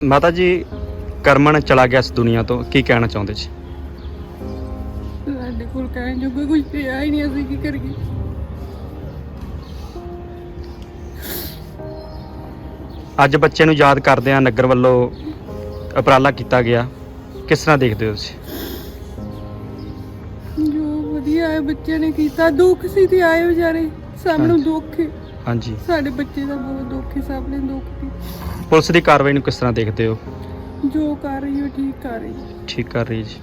ਮਾਤਾ ਜੀ ਕਰਮਨ ਚਲਾ ਗਿਆ ਇਸ ਦੁਨੀਆ ਤੋਂ ਕੀ ਕਹਿਣਾ ਚਾਹੁੰਦੇ ਜੀ? ਸਾਡੇ ਕੋਲ ਕਹਿਣ ਜੋਗਾ ਕੁਝ ਪਿਆ ਹੀ ਨਹੀਂ ਅਸੀਂ ਕੀ ਕਰੀਏ? ਅੱਜ ਬੱਚੇ ਨੂੰ ਯਾਦ ਕਰਦੇ ਆ ਨਗਰ ਵੱਲੋਂ ਉਪਰਾਲਾ ਕੀਤਾ ਗਿਆ। ਕਿਸ ਤਰ੍ਹਾਂ ਦੇਖਦੇ ਹੋ ਤੁਸੀਂ? ਜੋ ਵਧੀਆ ਹੈ ਬੱਚੇ ਨੇ ਕੀਤਾ ਦੁੱਖ ਸੀ ਤੇ ਆਏ ਵਿਚਾਰੇ ਹਾਂਜੀ। ਦੁੱਖ ਹੈ। ਹਾਂਜੀ। ਸਾਡੇ ਬੱਚੇ ਦਾ ਬਹੁਤ ਦੁੱਖ ਹੈ ਸਭ ਨੇ ਦੁੱਖ ਦੀ ਪੁਲਿਸ ਦੀ ਕਾਰਵਾਈ ਨੂੰ ਕਿਸ ਤਰ੍ਹਾਂ ਦੇਖਦੇ ਹੋ? ਜੋ ਕਰ ਰਹੀ ਹੈ ਠੀਕ ਕਰ ਰਹੀ ਹੈ। ਠੀਕ ਕਰ ਰਹੀ ਜੀ।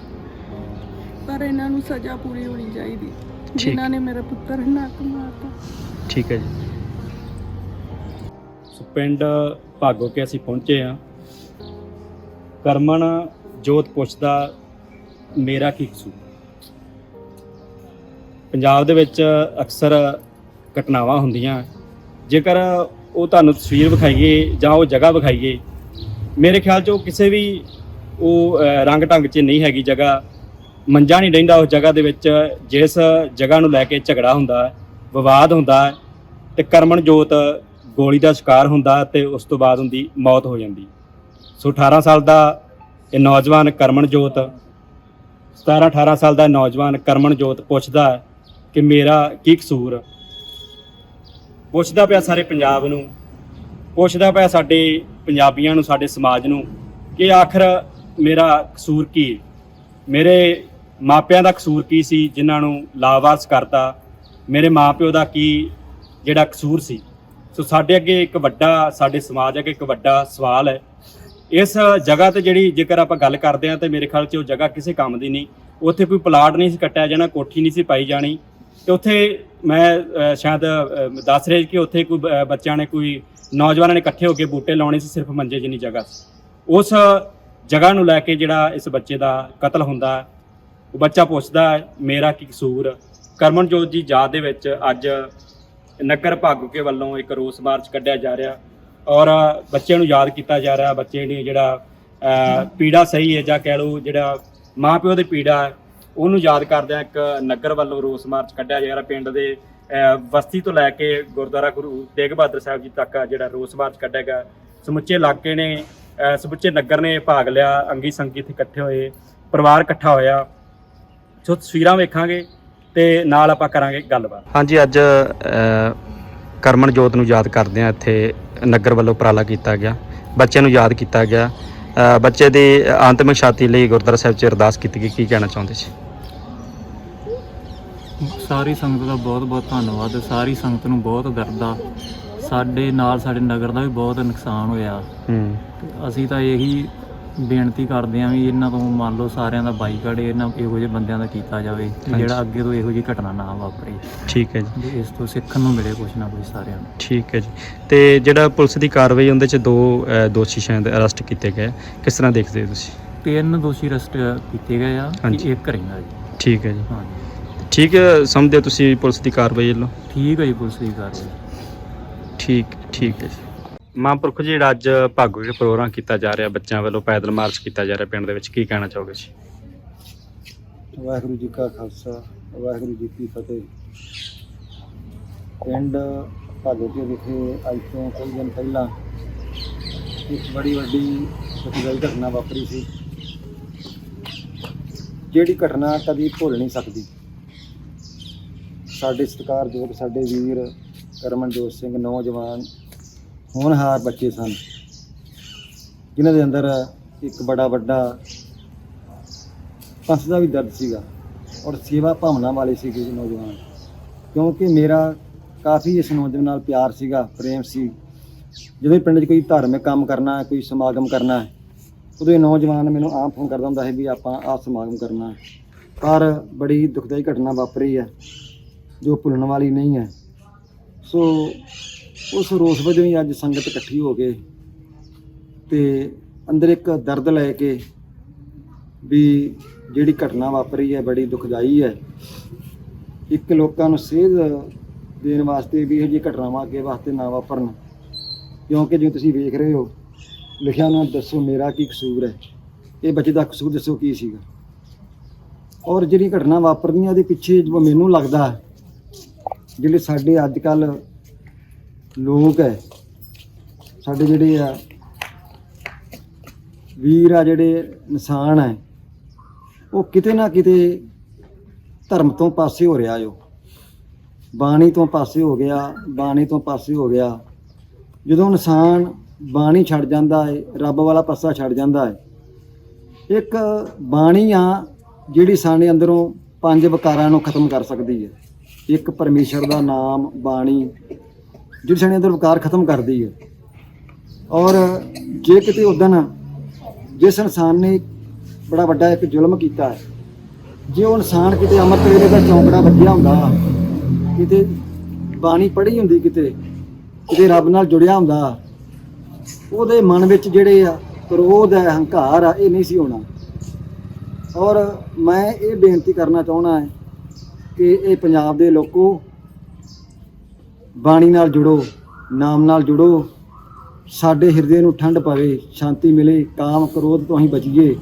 ਪਰ ਇਹਨਾਂ ਨੂੰ ਸਜ਼ਾ ਪੂਰੀ ਹੋਣੀ ਚਾਹੀਦੀ। ਜਿਨ੍ਹਾਂ ਨੇ ਮੇਰਾ ਪੁੱਤਰ ਨੱਕ ਮਾਰਤਾ। ਠੀਕ ਹੈ ਜੀ। ਸੋ ਪਿੰਡ ਭਾਗੋ ਕੇ ਅਸੀਂ ਪਹੁੰਚੇ ਆ ਕਰਮਨ ਜੋਤ ਪੁੱਛਦਾ ਮੇਰਾ ਕੀ ਕਸੂਰ? ਪੰਜਾਬ ਦੇ ਵਿੱਚ ਅਕਸਰ ਘਟਨਾਵਾਂ ਹੁੰਦੀਆਂ। ਜੇਕਰ ਉਹ ਤੁਹਾਨੂੰ ਤਸਵੀਰ ਵਿਖਾਈਏ ਜਾਂ ਉਹ ਜਗ੍ਹਾ ਵਿਖਾਈਏ, ਮੇਰੇ ਖਿਆਲ 'ਚ ਉਹ ਕਿਸੇ ਵੀ ਉਹ ਰੰਗ ਢੰਗ 'ਚ ਨਹੀਂ ਹੈਗੀ ਜਗ੍ਹਾ। ਮੰਜਾ ਨਹੀਂ ਰਹਿੰਦਾ ਉਸ ਜਗ੍ਹਾ ਦੇ ਵਿੱਚ, ਜਿਸ ਜਗ੍ਹਾ ਨੂੰ ਲੈ ਕੇ ਝਗੜਾ ਹੁੰਦਾ, ਵਿਵਾਦ ਹੁੰਦਾ ਹੈ ਤੇ ਕਰਮਨ ਜੋਤ ਗੋਲੀ ਦਾ ਸ਼ਿਕਾਰ ਹੁੰਦਾ ਤੇ ਉਸ ਤੋਂ ਬਾਅਦ ਉਹਦੀ ਮੌਤ ਹੋ ਜਾਂਦੀ। ਸੋ 18 ਸਾਲ ਦਾ ਇਹ ਨੌਜਵਾਨ ਕਰਮਨ ਜੋਤ 17 18 ਸਾਲ ਦਾ ਨੌਜਵਾਨ ਕਰਮਨ ਜੋਤ ਪੁੱਛਦਾ ਕਿ ਮੇਰਾ ਕੀ ਕਸੂਰ? ਪੁੱਛਦਾ ਪਿਆ ਸਾਰੇ ਪੰਜਾਬ ਨੂੰ, ਪੁੱਛਦਾ ਪਿਆ ਸਾਡੇ ਪੰਜਾਬੀਆਂ ਨੂੰ, ਸਾਡੇ ਸਮਾਜ ਨੂੰ ਕਿ ਆਖਰ ਮੇਰਾ ਕਸੂਰ ਕੀ ਹੈ? ਮੇਰੇ ਮਾਪਿਆਂ ਦਾ ਕਸੂਰ ਕੀ ਸੀ, ਜਿਨ੍ਹਾਂ ਨੂੰ ਲਾਵਾਰਸ ਕਰਤਾ? ਮੇਰੇ ਮਾਪਿਓ ਦਾ ਕੀ ਜਿਹੜਾ ਕਸੂਰ ਸੀ? ਸੋ ਸਾਡੇ ਅੱਗੇ ਇੱਕ ਵੱਡਾ, ਸਾਡੇ ਸਮਾਜ ਅੱਗੇ ਇੱਕ ਵੱਡਾ ਸਵਾਲ ਹੈ। ਇਸ ਜਗ੍ਹਾ ਤੇ ਜਿਹੜੀ ਜੇਕਰ ਆਪਾਂ ਗੱਲ ਕਰਦੇ ਹਾਂ ਤੇ ਮੇਰੇ ਖਿਆਲ 'ਚ ਉਹ ਜਗ੍ਹਾ ਕਿਸੇ ਕੰਮ ਦੀ ਨਹੀਂ। ਉੱਥੇ ਕੋਈ ਪਲਾਟ ਨਹੀਂ ਸੀ ਕੱਟਿਆ ਜਾਣਾ, ਕੋਠੀ ਨਹੀਂ ਸੀ ਪਾਈ ਜਾਣੀ। ਤੇ ਉੱਥੇ ਮੈਂ ਸ਼ਾਇਦ ਦੱਸ ਰਿਹਾ ਕਿ ਉੱਥੇ ਕੋਈ ਬ- ਬੱਚਿਆਂ ਨੇ ਕੋਈ ਨੌਜਵਾਨਾਂ ਨੇ ਇਕੱਠੇ ਹੋ ਕੇ ਬੂਟੇ ਲਾਉਣੇ ਸੀ ਸਿਰਫ ਮੰਜੇ ਜਿੰਨੀ ਜਗ੍ਹਾ ਉਸ ਜਗ੍ਹਾ ਨੂੰ ਲੈ ਕੇ ਜਿਹੜਾ ਇਸ ਬੱਚੇ ਦਾ ਕਤਲ ਹੁੰਦਾ ਹੈ, ਉਹ ਬੱਚਾ ਪੁੱਛਦਾ ਮੇਰਾ ਕੀ ਕਸੂਰ? ਕਰਮਨਜੋਤ ਜੀ ਯਾਦ ਦੇ ਵਿੱਚ ਅੱਜ ਨਗਰ ਭਾਗੂਕੇ ਵੱਲੋਂ ਇੱਕ ਰੋਸ ਮਾਰਚ ਕੱਢਿਆ ਜਾ ਰਿਹਾ ਔਰ ਬੱਚਿਆਂ ਨੂੰ ਯਾਦ ਕੀਤਾ ਜਾ ਰਿਹਾ ਬੱਚੇ ਨੇ ਜਿਹੜਾ ਪੀੜਾ ਸਹੀ ਹੈ ਜਾਂ ਕਹਿ ਲਓ ਜਿਹੜਾ ਮਾਪਿਓ ਦੀ ਪੀੜਾ ਉਹਨੂੰ ਯਾਦ ਕਰਦਿਆਂ ਇੱਕ ਨਗਰ ਵੱਲੋਂ ਰੋਸ ਮਾਰਚ ਕੱਢਿਆ ਜਾ ਰਿਹਾ ਪਿੰਡ ਦੇ ਅਹ, ਬਸਤੀ ਤੋਂ ਲੈ ਕੇ ਗੁਰਦੁਆਰਾ ਗੁਰੂ ਤੇਗ ਬਹਾਦਰ ਸਾਹਿਬ ਜੀ ਤੱਕ ਜਿਹੜਾ ਰੋਸ ਮਾਰਚ ਕੱਢਿਆ ਗਿਆ। ਸਮੁੱਚੇ ਇਲਾਕੇ ਨੇ ਸਮੁੱਚੇ ਨਗਰ ਨੇ ਭਾਗ ਲਿਆ ਅੰਗੀ ਸੰਗੀ ਇੱਥੇ ਇਕੱਠੇ ਹੋਏ ਪਰਿਵਾਰ ਇਕੱਠਾ ਹੋਇਆ। ਸੋ ਤਸਵੀਰਾਂ ਵੇਖਾਂਗੇ ਤੇ ਨਾਲ ਆਪਾਂ ਕਰਾਂਗੇ ਗੱਲਬਾਤ। ਹਾਂਜੀ ਅੱਜ ਅ, ਕਰਮਨ ਜੋਤ ਨੂੰ ਯਾਦ ਕਰਦੇ ਆ ਇੱਥੇ ਨਗਰ ਵੱਲੋਂ ਉਪਰਾਲਾ ਕੀਤਾ ਗਿਆ। ਬੱਚਿਆਂ ਨੂੰ ਯਾਦ ਕੀਤਾ ਗਿਆ। ਬੱਚੇ ਦੀ ਅੰਤਿਮ ਛਾਤੀ ਲਈ ਗੁਰਦੁਆਰਾ ਸਾਹਿਬ 'ਚ ਅਰਦਾਸ ਕੀਤੀ ਗਈ। ਕੀ ਕਹਿਣਾ ਚਾਹੁੰਦੇ ਸੀ ਸਾਰੀ ਸੰਗਤ ਦਾ ਬਹੁਤ ਬਹੁਤ ਧੰਨਵਾਦ। ਸਾਰੀ ਸੰਗਤ ਨੂੰ ਬਹੁਤ ਦਰਦ ਆ। ਸਾਡੇ ਨਾਲ ਸਾਡੇ ਨਗਰ ਦਾ ਵੀ ਬਹੁਤ ਨੁਕਸਾਨ ਹੋਇਆ। ਹੂੰ। ਅਸੀਂ ਤਾਂ ਇਹੀ ਬੇਨਤੀ ਕਰਦੇ ਆਂ ਵੀ ਇਹਨਾਂ ਤੋਂ ਮੰਨ ਲਓ ਸਾਰਿਆਂ ਦਾ ਬਾਈਕਾਟ ਇਹਨਾਂ ਇਹੋ ਜਿਹੇ ਬੰਦਿਆਂ ਦਾ ਕੀਤਾ ਜਾਵੇ ਕਿ। ਜਿਹੜਾ ਅੱਗੇ ਤੋਂ ਇਹੋ ਜਿਹੀ ਘਟਨਾ ਨਾ ਵਾਪਰੇ। ਠੀਕ ਹੈ ਜੀ। ਇਸ ਤੋਂ ਸਿੱਖਣ ਨੂੰ ਮਿਲੇ ਕੁਛ ਨਾ ਕੁਛ ਸਾਰਿਆਂ ਨੂੰ। ਠੀਕ ਹੈ ਜੀ। ਤੇ ਜਿਹੜਾ ਪੁਲਿਸ ਦੀ ਕਾਰਵਾਈ ਉਹਦੇ 'ਚ ਦੋ ਦੋਸ਼ੀ ਸ਼ਾਇਦ ਅਰੈਸਟ ਕੀਤੇ ਗਏ। ਕਿਸ ਤਰ੍ਹਾਂ ਦੇਖਦੇ ਹੋ ਤੁਸੀਂ? ਤਿੰਨ ਦੋਸ਼ੀ ਅਰੈਸਟ ਕੀਤੇ ਗਏ ਆ। ਇੱਕ ਰਹਿੰਦਾ ਜੀ। ਠੀਕ ਹੈ ਜੀ। ਹਾਂਜੀ। ਠੀਕ ਹੈ ਸਮਝਦੇ ਹੋ ਤੁਸੀਂ ਪੁਲਿਸ ਦੀ ਕਾਰਵਾਈ ਵੱਲੋਂ? ਠੀਕ ਹੈ ਜੀ ਪੁਲਿਸ ਦੀ ਕਾਰਵਾਈ। ਠੀਕ ਠੀਕ ਹੈ ਜੀ। ਮਹਾਂਪੁਰਖ ਜੀ ਜਿਹੜਾ ਅੱਜ ਭਾਗੋ ਦੇ ਪ੍ਰੋਗਰਾਮ ਕੀਤਾ ਜਾ ਰਿਹਾ ਬੱਚਿਆਂ ਵੱਲੋਂ ਪੈਦਲ ਮਾਰਚ ਕੀਤਾ ਜਾ ਰਿਹਾ ਪਿੰਡ ਦੇ ਵਿੱਚ ਕੀ ਕਹਿਣਾ ਚਾਹੋਗੇ ਜੀ? ਵਾਹਿਗੁਰੂ ਜੀ ਕਾ ਖਾਲਸਾ ਵਾਹਿਗੁਰੂ ਜੀ ਕੀ ਫਤਿਹ। ਪਿੰਡ ਭਾਗੋਕੇ ਵਿਖੇ ਅੱਜ ਤੋਂ ਕੁਝ ਦਿਨ ਪਹਿਲਾਂ ਇੱਕ ਬੜੀ ਵੱਡੀ ਦੁਖਦਾਈ ਘਟਨਾ ਵਾਪਰੀ ਸੀ ਜਿਹੜੀ ਘਟਨਾ ਕਦੀ ਭੁੱਲ ਨਹੀਂ ਸਕਦੀ। ਸਾਡੇ ਸਤਿਕਾਰਯੋਗ ਸਾਡੇ ਵੀਰ ਕਰਮਨਜੋਤ ਸਿੰਘ ਨੌਜਵਾਨ, ਹੋਣਹਾਰ ਬੱਚੇ ਸਨ। ਜਿਨ੍ਹਾਂ ਦੇ ਅੰਦਰ ਇੱਕ ਬੜਾ ਵੱਡਾ ਪੰਥ ਦਾ ਵੀ ਦਰਦ ਸੀਗਾ ਔਰ ਸੇਵਾ ਭਾਵਨਾ ਵਾਲੇ ਸੀਗੇ ਨੌਜਵਾਨ। ਕਿਉਂਕਿ ਮੇਰਾ ਕਾਫੀ ਇਸ ਨੌਜਵਾਨ ਨਾਲ ਪਿਆਰ ਸੀਗਾ, ਪ੍ਰੇਮ ਸੀ। ਜਦੋਂ ਪਿੰਡ 'ਚ ਕੋਈ ਧਾਰਮਿਕ ਕੰਮ ਕਰਨਾ, ਕੋਈ ਸਮਾਗਮ ਕਰਨਾ ਹੈ, ਉਦੋਂ ਇਹ ਨੌਜਵਾਨ ਮੈਨੂੰ ਆਮ ਫੋਨ ਕਰਦਾ ਹੁੰਦਾ ਹੈ ਵੀ ਆਪਾਂ ਆਹ ਸਮਾਗਮ ਕਰਨਾ ਪਰ ਬੜੀ ਦੁਖਦਾਈ ਘਟਨਾ ਵਾਪਰੀ ਹੈ। ਜੋ ਭੁੱਲਣ ਵਾਲੀ ਨਹੀਂ ਹੈ। ਸੋ ਉਸ ਰੋਸ ਵਜੋਂ ਹੀ ਅੱਜ ਸੰਗਤ ਇਕੱਠੀ ਹੋ ਕੇ ਤੇ ਅੰਦਰ ਇੱਕ ਦਰਦ ਲੈ ਕੇ ਵੀ ਜਿਹੜੀ ਘਟਨਾ ਵਾਪਰੀ ਹੈ, ਬੜੀ ਦੁਖਦਾਈ ਹੈ। ਇੱਕ ਲੋਕਾਂ ਨੂੰ ਸੇਧ ਦੇਣ ਵਾਸਤੇ ਵੀ ਇਹ ਜਿਹੀ ਘਟਨਾਵਾਂ ਅੱਗੇ ਵਾਸਤੇ ਨਾ ਵਾਪਰਨ। ਕਿਉਂਕਿ ਜਿਵੇਂ ਤੁਸੀਂ ਵੇਖ ਰਹੇ ਹੋ, ਲਿਖਿਆ ਨਾ ਦੱਸੋ ਮੇਰਾ ਕੀ ਕਸੂਰ ਹੈ। ਇਹ ਬੱਚੇ ਦਾ ਕਸੂਰ ਦੱਸੋ ਕੀ ਸੀਗਾ। ਔਰ ਜਿਹੜੀ ਘਟਨਾ ਵਾਪਰਦੀਆਂ ਇਹਦੇ ਪਿੱਛੇ ਜੋ ਮੈਨੂੰ ਲੱਗਦਾ ਜਿਹੜੇ ਸਾਡੇ ਅੱਜ ਕੱਲ ਲੋਕ ਹੈ, ਸਾਡੇ ਜਿਹੜੇ ਆ ਵੀਰ ਆ, ਜਿਹੜੇ ਇਨਸਾਨ ਹੈ, ਉਹ ਕਿਤੇ ਨਾ ਕਿਤੇ ਧਰਮ ਤੋਂ ਪਾਸੇ ਹੋ ਰਿਹਾ ਜੋ। ਬਾਣੀ ਤੋਂ ਪਾਸੇ ਹੋ ਗਿਆ, ਬਾਣੀ ਤੋਂ ਪਾਸੇ ਹੋ ਗਿਆ। ਜਦੋਂ ਇਨਸਾਨ ਬਾਣੀ ਛੱਡ ਜਾਂਦਾ ਹੈ, ਰੱਬ ਵਾਲਾ ਪਾਸਾ ਛੱਡ ਜਾਂਦਾ ਹੈ, ਇੱਕ ਬਾਣੀ ਆ ਜਿਹੜੀ ਸਾਡੇ ਅੰਦਰੋਂ ਪੰਜ ਵਿਕਾਰਾਂ ਨੂੰ ਖਤਮ ਕਰ ਸਕਦੀ ਹੈ। ਇੱਕ ਪਰਮੇਸ਼ਰ ਦਾ ਨਾਮ, ਬਾਣੀ, ਜਿਹੜੀ ਸਾਡੇ ਅੰਦਰ ਵਿਕਾਰ ਖਤਮ ਕਰਦੀ ਹੈ। ਔਰ ਜੇ ਕਿਤੇ ਉਦਣ ਜਿਸ ਇਨਸਾਨ ਨੇ ਬੜਾ ਵੱਡਾ ਇੱਕ ਜ਼ੁਲਮ ਕੀਤਾ ਹੈ, ਜੇ ਉਹ ਇਨਸਾਨ ਕਿਤੇ ਅੰਮ੍ਰਿਤ ਵੇਲੇ ਦਾ ਚੌਂਕੜਾ ਵੱਜਿਆ ਹੁੰਦਾ, ਕਿਤੇ ਬਾਣੀ ਪੜ੍ਹੀ ਹੁੰਦੀ ਕਿਤੇ ਕਿਤੇ ਰੱਬ ਨਾਲ ਜੁੜਿਆ ਹੁੰਦਾ, ਉਹਦੇ ਮਨ ਵਿੱਚ ਜਿਹੜੇ ਆ ਕ੍ਰੋਧ ਹੈ ਹੰਕਾਰ ਆ, ਇਹ ਨਹੀਂ ਸੀ ਹੋਣਾ। ਔਰ ਮੈਂ ਇਹ ਬੇਨਤੀ ਕਰਨਾ ਚਾਹਣਾ ਹੈ ਕਿ ਇਹ ਪੰਜਾਬ ਦੇ ਲੋਕੋ ਬਾਣੀ ਨਾਲ ਜੁੜੋ, ਨਾਮ ਨਾਲ ਜੁੜੋ। ਸਾਡੇ ਹਿਰਦੇ ਨੂੰ ਠੰਡ ਪਵੇ, ਸ਼ਾਂਤੀ ਮਿਲੇ, ਕਾਮ ਕ੍ਰੋਧ ਤੋਂ ਅਸੀਂ ਬਚੀਏ।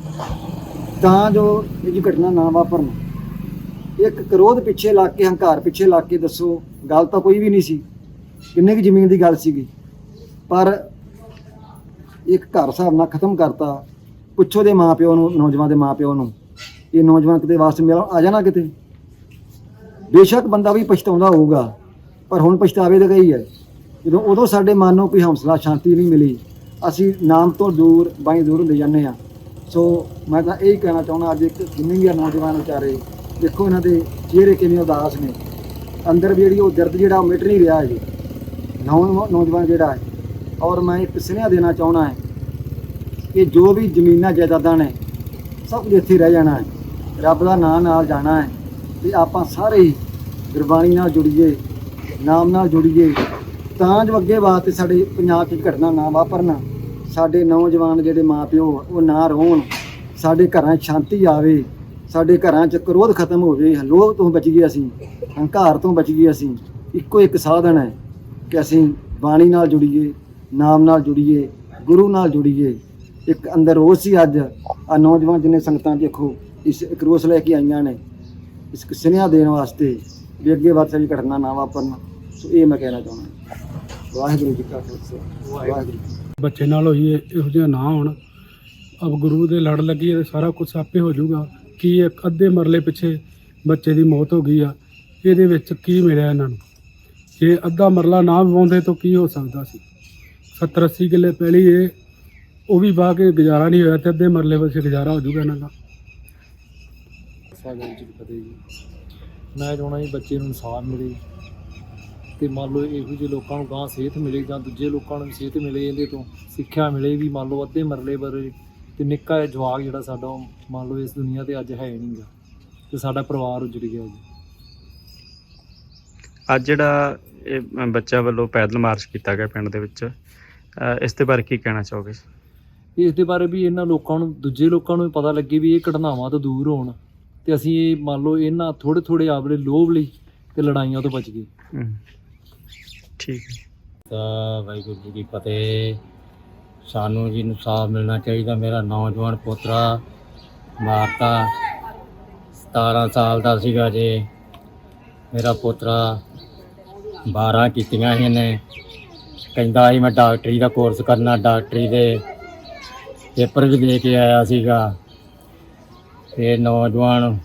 ਤਾਂ ਜੋ ਇਹ ਜੀ ਘਟਨਾ ਨਾ ਵਾਪਰਨ। ਇੱਕ ਕ੍ਰੋਧ ਪਿੱਛੇ ਲੱਗ ਕੇ, ਹੰਕਾਰ ਪਿੱਛੇ ਲੱਗ ਕੇ ਦੱਸੋ, ਗੱਲ ਤਾਂ ਕੋਈ ਵੀ ਨਹੀਂ ਸੀ। ਕਿੰਨੇ ਕੁ ਜ਼ਮੀਨ ਦੀ ਗੱਲ ਸੀਗੀ। ਪਰ ਇੱਕ ਘਰ ਹਿਸਾਬ ਨਾਲ ਖਤਮ ਕਰਤਾ। ਪੁੱਛੋ ਦੇ ਮਾਪਿਓ ਨੂੰ, ਨੌਜਵਾਨ ਦੇ ਮਾਪਿਓ ਨੂੰ। ਇਹ ਨੌਜਵਾਨ ਕਿਤੇ ਵਾਸਤੇ ਮਿਲ ਆ ਜਾਣਾ ਕਿਤੇ? ਬੇਸ਼ੱਕ ਬੰਦਾ ਵੀ ਪਛਤਾਉਂਦਾ ਹੋਊਗਾ, ਪਰ ਹੁਣ ਪਛਤਾਵੇ ਤਾਂ ਗਈ ਹੈ। ਜਦੋਂ ਉਦੋਂ ਸਾਡੇ ਮਨ ਨੂੰ ਕੋਈ ਹੌਸਲਾ, ਸ਼ਾਂਤੀ ਨਹੀਂ ਮਿਲੀ, ਅਸੀਂ ਨਾਮ ਤੋਂ ਦੂਰ ਬਾਈ ਦੂਰ ਹੁੰਦੇ ਜਾਂਦੇ ਆ ਸੋ ਮੈਂ ਤਾਂ ਇਹ ਕਹਿਣਾ ਚਾਹੁੰਦਾ, ਅੱਜ ਇੱਕ ਜਿੰਨੇ ਵੀ ਆ ਨੌਜਵਾਨ ਵਿਚਾਰੇ, ਦੇਖੋ ਇਹਨਾਂ ਦੇ ਚਿਹਰੇ ਕਿਵੇਂ ਉਦਾਸ ਨੇ। ਅੰਦਰ ਜਿਹੜੀ ਉਹ ਦਰਦ ਜਿਹੜਾ ਉਹ ਮਿਟ ਨਹੀਂ ਰਿਹਾ ਹੈ ਨੌਜਵਾਨ ਜਿਹੜਾ ਹੈ। ਔਰ ਮੈਂ ਇੱਕ ਸੁਨੇਹਾ ਦੇਣਾ ਚਾਹੁੰਦਾ ਹੈ ਕਿ ਜੋ ਵੀ ਜ਼ਮੀਨਾਂ ਜਾਇਦਾਦਾਂ ਨੇ, ਸਭ ਕੁਝ ਇੱਥੇ ਰਹਿ ਜਾਣਾ ਹੈ। ਰੱਬ ਦਾ ਨਾਮ ਨਾਲ ਜਾਣਾ ਹੈ। ਤੇ ਆਪਾਂ ਸਾਰੇ ਹੀ ਗੁਰਬਾਣੀ ਨਾਲ ਜੁੜੀਏ, ਨਾਮ ਨਾਲ ਜੁੜੀਏ, ਤਾਂ ਜੋ ਅੱਗੇ ਵਾਸਤੇ ਸਾਡੇ ਪੰਜਾਬ 'ਚ ਘਟਨਾ ਨਾ ਵਾਪਰਨਾ। ਸਾਡੇ ਨੌਜਵਾਨ ਜਿਹੜੇ ਮਾਪਿਓ ਉਹ ਨਾ ਰੋਣ। ਸਾਡੇ ਘਰਾਂ 'ਚ ਸ਼ਾਂਤੀ ਆਵੇ, ਸਾਡੇ ਘਰਾਂ 'ਚ ਕ੍ਰੋਧ ਖਤਮ ਹੋਵੇ, ਲੋਭ ਤੋਂ ਬਚ ਗਏ ਅਸੀਂ, ਹੰਕਾਰ ਤੋਂ ਬਚ ਗਏ ਅਸੀਂ। ਇੱਕੋ ਇੱਕ ਸਾਧਨ ਹੈ ਕਿ ਅਸੀਂ ਬਾਣੀ ਨਾਲ ਜੁੜੀਏ, ਨਾਮ ਨਾਲ ਜੁੜੀਏ, ਗੁਰੂ ਨਾਲ ਜੁੜੀਏ। ਇੱਕ ਅੰਦਰ ਰੋਸ ਸੀ ਅੱਜ ਆ ਨੌਜਵਾਨ ਜਿੰਨੇ ਸੰਗਤਾਂ ਦੇਖੋ, ਇਸ ਇੱਕ ਰੋਸ ਲੈ ਕੇ ਆਈਆਂ ਨੇ। ਇਸ ਸੁਨੇਹਾ ਦੇਣ ਵਾਸਤੇ ਵੀ ਅੱਗੇ ਵੱਧ ਸਾਰੀ ਘਟਨਾ ਨਾ ਵਾਪਰਨ। ਸੋ ਇਹ ਮੈਂ ਕਹਿਣਾ ਚਾਹੁੰਦਾ। ਵਾਹਿਗੁਰੂ ਜੀ ਕਾ ਖਾਲਸਾ। ਵਾਹਿਗੁਰੂ ਬੱਚੇ ਨਾਲ ਹੋਈ ਇਹੋ ਜਿਹਾ ਨਾ ਹੋਣ। ਅਬ ਗੁਰੂ ਦੇ ਲੜ ਲੱਗੀ ਹੈ ਤੇ ਸਾਰਾ ਕੁਝ ਆਪੇ ਹੋ ਜਾਊਗਾ। ਕੀ ਇੱਕ ਅੱਧੇ ਮਰਲੇ ਪਿੱਛੇ ਬੱਚੇ ਦੀ ਮੌਤ ਹੋ ਗਈ ਆ, ਇਹਦੇ ਵਿੱਚ ਕੀ ਮਿਲਿਆ ਇਹਨਾਂ ਨੂੰ? ਜੇ ਅੱਧਾ ਮਰਲਾ ਨਾ ਵਾਉਂਦੇ ਤਾਂ ਕੀ ਹੋ ਸਕਦਾ ਸੀ? 70 80 ਕਿੱਲੇ ਪਹਿਲੀ ਇਹ, ਉਹ ਵੀ ਵਾਹ ਕੇ ਗੁਜ਼ਾਰਾ ਨਹੀਂ ਹੋਇਆ ਤੇ ਅੱਧੇ ਮਰਲੇ ਵਿੱਚ ਗੁਜ਼ਾਰਾ ਹੋ ਜਾਊਗਾ ਇਹਨਾਂ ਦਾ। ਸਾਗਰ ਜੀ ਦੀ ਫਤਿਹ ਜੀ। ਮੈਂ ਚਾਹੁੰਦਾ ਜੀ ਬੱਚੇ ਨੂੰ ਇਨਸਾਫ ਮਿਲੇ ਤੇ ਮੰਨ ਲਓ ਇਹੋ ਜਿਹੇ ਲੋਕਾਂ ਨੂੰ ਗਾਂ ਸਿਹਤ ਮਿਲੇ ਜਾਂ ਦੂਜੇ ਲੋਕਾਂ ਨੂੰ ਵੀ ਸਿਹਤ ਮਿਲੇ ਇਹਦੇ ਤੋਂ ਸਿੱਖਿਆ ਮਿਲੇ ਵੀ ਮੰਨ ਲਓ ਅੱਧੇ ਮਰਲੇ ਬਾਰੇ ਤੇ ਨਿੱਕਾ ਜਿਹਾ ਜਵਾਕ ਜਿਹੜਾ ਸਾਡਾ ਉਹ ਮੰਨ ਲਓ ਇਸ ਦੁਨੀਆ ਤੇ ਅੱਜ ਹੈ ਨਹੀਂਗਾ ਤੇ ਸਾਡਾ ਪਰਿਵਾਰ ਉਜੜ ਗਿਆ ਜੀ। ਅੱਜ ਜਿਹੜਾ ਇਹ ਬੱਚਾ ਵੱਲੋਂ ਪੈਦਲ ਮਾਰਚ ਕੀਤਾ ਗਿਆ ਪਿੰਡ ਦੇ ਵਿੱਚ ਇਸ ਦੇ ਬਾਰੇ ਕੀ ਕਹਿਣਾ ਚਾਹੋਗੇ? ਇਸ ਦੇ ਬਾਰੇ ਵੀ ਇਹਨਾਂ ਲੋਕਾਂ ਨੂੰ ਦੂਜੇ ਲੋਕਾਂ ਨੂੰ ਵੀ ਪਤਾ ਲੱਗੇ ਵੀ ਇਹ ਘਟਨਾਵਾਂ ਤੋਂ ਦੂਰ ਹੋਣ। ਤੇ ਅਸੀਂ ਮੰਨ ਲਓ ਇਹਨਾਂ ਥੋੜੇ ਥੋੜੇ ਆਪਦੇ ਲੋਭ ਲਈ ਤੇ ਲੜਾਈਆਂ ਤੋਂ ਬਚ ਗਏ। ਹਮ, ਠੀਕ ਹੈ। ਤਾਂ ਵਾਹਿਗੁਰੂ ਜੀ ਕੀ ਫਤਿਹ। ਸਾਨੂੰ ਜੀ ਇਨਸਾਫ ਮਿਲਣਾ ਚਾਹੀਦਾ। ਮੇਰਾ ਨੌਜਵਾਨ ਪੋਤਰਾ ਮਾਰਤਾ 17 ਸਾਲ ਦਾ ਸੀਗਾ ਜੇ। ਮੇਰਾ ਪੋਤਰਾ 12 ਕੀਤੀਆਂ ਸੀ ਇਹਨੇ। ਕਹਿੰਦਾ ਸੀ ਮੈਂ ਡਾਕਟਰੀ ਦਾ ਕੋਰਸ ਕਰਨਾ ਡਾਕਟਰੀ ਦੇ ਪੇਪਰ ਵੀ ਦੇ ਕੇ ਆਇਆ ਸੀਗਾ। ਤੇ ਨੌਜਵਾਨ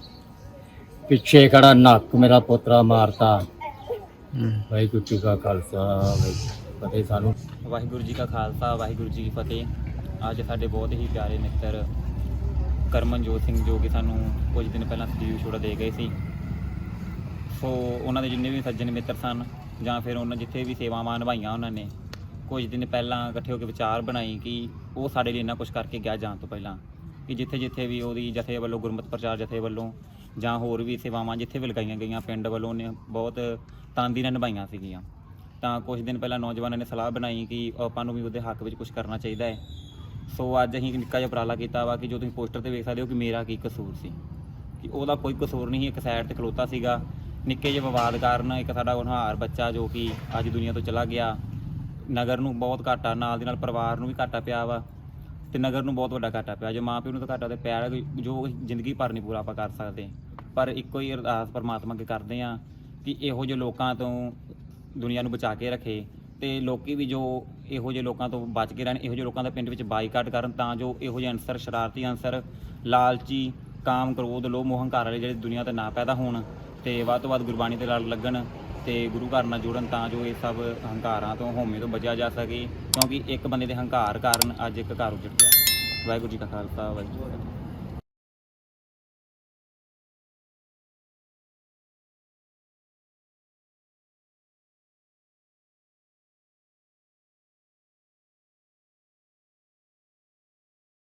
ਪਿੱਛੇ ਖੜਾ ਨੱਕ ਮੇਰਾ ਪੋਤਰਾ ਮਾਰਤਾ। ਵਾਹਿਗੁਰੂ ਜੀ ਕਾ ਖਾਲਸਾ ਵਾਹਿਗੁਰੂ ਫਤਿਹ ਸਾਨੂੰ। ਵਾਹਿਗੁਰੂ ਜੀ ਕਾ ਖਾਲਸਾ ਵਾਹਿਗੁਰੂ ਜੀ ਕੀ ਫਤਿਹ। ਅੱਜ ਸਾਡੇ ਬਹੁਤ ਹੀ ਪਿਆਰੇ ਮਿੱਤਰ ਕਰਮਨਜੋਤ ਸਿੰਘ ਜੋ ਕਿ ਸਾਨੂੰ ਕੁਝ ਦਿਨ ਪਹਿਲਾਂ ਸਟੀਵ ਛੋੜਾ ਦੇ ਗਏ ਸੀ। ਸੋ ਉਹਨਾਂ ਦੇ ਜਿੰਨੇ ਵੀ ਸੱਜਣ ਮਿੱਤਰ ਸਨ ਜਾਂ ਫਿਰ ਉਹਨਾਂ ਜਿੱਥੇ ਵੀ ਸੇਵਾਵਾਂ ਨਿਭਾਈਆਂ ਉਹਨਾਂ ਨੇ ਕੁਝ ਦਿਨ ਪਹਿਲਾਂ ਇਕੱਠੇ ਹੋ ਕੇ ਵਿਚਾਰ ਬਣਾਈ ਕਿ ਉਹ ਸਾਡੇ ਲਈ ਇੰਨਾ ਕੁਝ ਕਰਕੇ ਗਿਆ ਜਾਣ ਤੋਂ ਪਹਿਲਾਂ। ਕਿ ਜਿੱਥੇ ਜਿੱਥੇ ਵੀ ਉਹਦੀ ਜਥੇ ਵੱਲੋਂ ਗੁਰਮਤਿ ਪ੍ਰਚਾਰ ਜਥੇ ਵੱਲੋਂ ਜਾਂ ਹੋਰ ਵੀ ਸੇਵਾਵਾਂ ਜਿੱਥੇ ਵੀ ਲਗਾਈਆਂ ਗਈਆਂ, ਪਿੰਡ ਵੱਲੋਂ ਨੇ ਬਹੁਤ ਤਾਂਦੀ ਨਾਲ ਨਿਭਾਈਆਂ ਸੀਗੀਆਂ। ਤਾਂ ਕੁਝ ਦਿਨ ਪਹਿਲਾਂ ਨੌਜਵਾਨਾਂ ਨੇ ਸਲਾਹ ਬਣਾਈ ਕਿ ਆਪਾਂ ਨੂੰ ਵੀ ਉਹਦੇ ਹੱਕ ਵਿੱਚ ਕੁਝ ਕਰਨਾ ਚਾਹੀਦਾ ਹੈ। ਸੋ ਅੱਜ ਅਸੀਂ ਇੱਕ ਨਿੱਕਾ ਜਿਹਾ ਉਪਰਾਲਾ ਕੀਤਾ ਵਾ ਕਿ ਜੋ ਤੁਸੀਂ ਪੋਸਟਰ ਤੇ ਵੇਖ ਸਕਦੇ ਹੋ ਕਿ ਮੇਰਾ ਕੀ ਕਸੂਰ ਸੀ। ਕਿ ਉਹਦਾ ਕੋਈ ਕਸੂਰ ਨਹੀਂ ਇੱਕ ਸਾਈਡ ਤੇ ਖਲੋਤਾ ਸੀਗਾ। ਨਿੱਕੇ ਜਿਹੇ ਵਿਵਾਦ ਕਾਰਨ ਇੱਕ ਸਾਡਾ ਹੋਣਹਾਰ ਬੱਚਾ ਜੋ ਕਿ ਅੱਜ ਦੁਨੀਆ ਤੋਂ ਚਲਾ ਗਿਆ। ਨਗਰ ਨੂੰ ਬਹੁਤ ਘਾਟਾ, ਨਾਲ ਦੇ ਨਾਲ ਪਰਿਵਾਰ ਨੂੰ ਵੀ ਘਾਟਾ ਪਿਆ ਵਾ। ਤੇ ਨਗਰ ਨੂੰ ਬਹੁਤ ਵੱਡਾ ਘਾਟਾ ਪਿਆ। ਜੋ ਮਾਂ ਪਿਓ ਨੂੰ ਤਾਂ ਘਾਟਾ ਤੇ ਪਿਆ ਹੈ, ਜੋ ਜ਼ਿੰਦਗੀ ਭਰ ਨਹੀਂ ਪੂਰਾ ਆਪਾਂ ਕਰ ਸਕਦੇ। ਪਰ ਇੱਕੋ ਹੀ ਅਰਦਾਸ ਪਰਮਾਤਮਾ ਅੱਗੇ ਕਰਦੇ ਆ ਕਿ ਇਹੋ ਜਿਹੇ ਲੋਕਾਂ ਤੋਂ ਦੁਨੀਆ ਨੂੰ ਬਚਾ ਕੇ ਰੱਖੇ ਤੇ ਲੋਕੀ ਵੀ ਜੋ ਇਹੋ ਜਿਹੇ ਲੋਕਾਂ ਤੋਂ ਬਚ ਕੇ ਰਹਿਣ ਇਹੋ ਜਿਹੇ ਲੋਕਾਂ ਦਾ ਪਿੰਡ ਵਿੱਚ ਬਾਈਕਾਟ ਕਰਨ ਤਾਂ ਜੋ ਇਹੋ ਜਿਹੇ ਅਨਸਰ ਸ਼ਰਾਰਤੀ ਅਨਸਰ ਲਾਲਚੀ ਕਾਮ ਕ੍ਰੋਧ ਲੋਭ ਮੋਹ ਹੰਕਾਰ ਵਾਲੇ ਜਿਹੜੇ ਦੁਨੀਆ ਤੇ ਨਾ ਪੈਦਾ ਹੋਣ ਤੇ ਵੱਧ ਤੋਂ ਵੱਧ ਗੁਰਬਾਣੀ ਦੇ ਲੜ ਲੱਗਣ ਤੇ ਗੁਰੂ ਘਰ ਨਾਲ ਜੁੜਨ ਤਾਂ ਜੋ ਇਹ ਸਭ ਹੰਕਾਰਾਂ ਤੋਂ ਹਉਮੈ ਤੋਂ ਬਚਿਆ ਜਾ ਸਕੇ, ਕਿਉਂਕਿ ਇੱਕ ਬੰਦੇ ਦੇ ਹੰਕਾਰ ਕਾਰਨ ਅੱਜ ਇੱਕ ਘਰ ਉਜੜ ਗਿਆ। ਵਾਹਿਗੁਰੂ ਜੀ ਕਾ ਖਾਲਸਾ, ਵਾਹਿਗੁਰੂ ਜੀ ਕੀ ਫਤਿਹ।